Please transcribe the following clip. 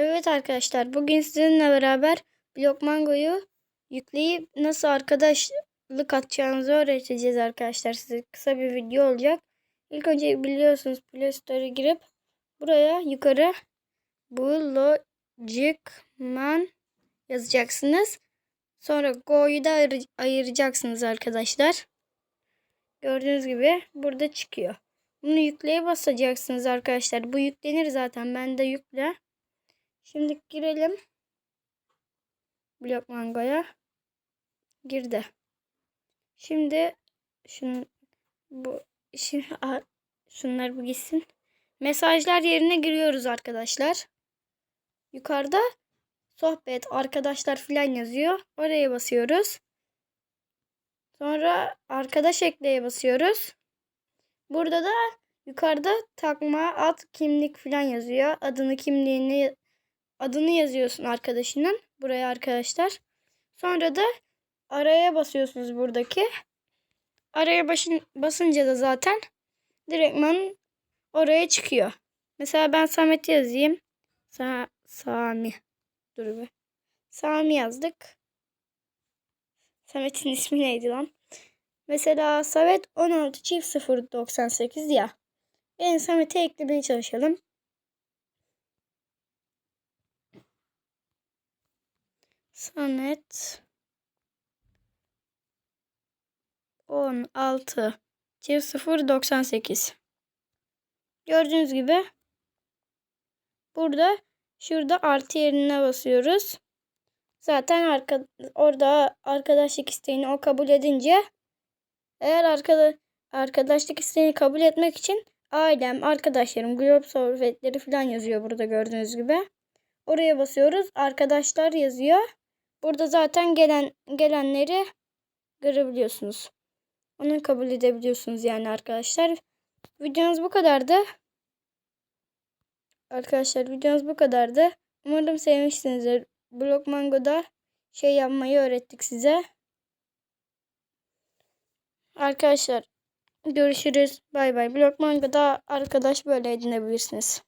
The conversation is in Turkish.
Evet arkadaşlar bugün sizinle beraber Blockmango'yu yükleyip nasıl arkadaşlık atacağınızı öğreteceğiz arkadaşlar. Size kısa bir video olacak. İlk önce biliyorsunuz Play Store'a girip buraya yukarı Blogicman yazacaksınız. Sonra Go'yu da ayır- ayıracaksınız arkadaşlar. Gördüğünüz gibi burada çıkıyor. Bunu yükleye basacaksınız arkadaşlar. Bu yüklenir zaten. Ben de yükle. Şimdi girelim. Blok Mango'ya. Girdi. Şimdi şun bu şimdi şunlar bu gitsin. Mesajlar yerine giriyoruz arkadaşlar. Yukarıda sohbet, arkadaşlar filan yazıyor. Oraya basıyoruz. Sonra arkadaş ekleye basıyoruz. Burada da yukarıda takma, ad, kimlik filan yazıyor. Adını, kimliğini, adını yazıyorsun arkadaşının. Buraya arkadaşlar. Sonra da araya basıyorsunuz buradaki. Araya başın, basınca da zaten direktman oraya çıkıyor. Mesela ben Samet yazayım. Sa Sami. Dur be. Sami yazdık. Samet'in ismi neydi lan? Mesela Samet 16 çift 0 98 ya. Ben Samet'e eklemeye çalışalım. Samet 16 çift 0 98. Gördüğünüz gibi burada şurada artı yerine basıyoruz. Zaten arka, orada arkadaşlık isteğini o kabul edince eğer arkada, arkadaşlık isteğini kabul etmek için ailem, arkadaşlarım, grup sohbetleri falan yazıyor burada gördüğünüz gibi. Oraya basıyoruz. Arkadaşlar yazıyor. Burada zaten gelen gelenleri görebiliyorsunuz. Onu kabul edebiliyorsunuz yani arkadaşlar. Videomuz bu kadardı. Arkadaşlar videomuz bu kadardı. Umarım sevmişsinizdir. Blog Mango'da şey yapmayı öğrettik size. Arkadaşlar görüşürüz. Bay bay. Blog Mango'da arkadaş böyle edinebilirsiniz.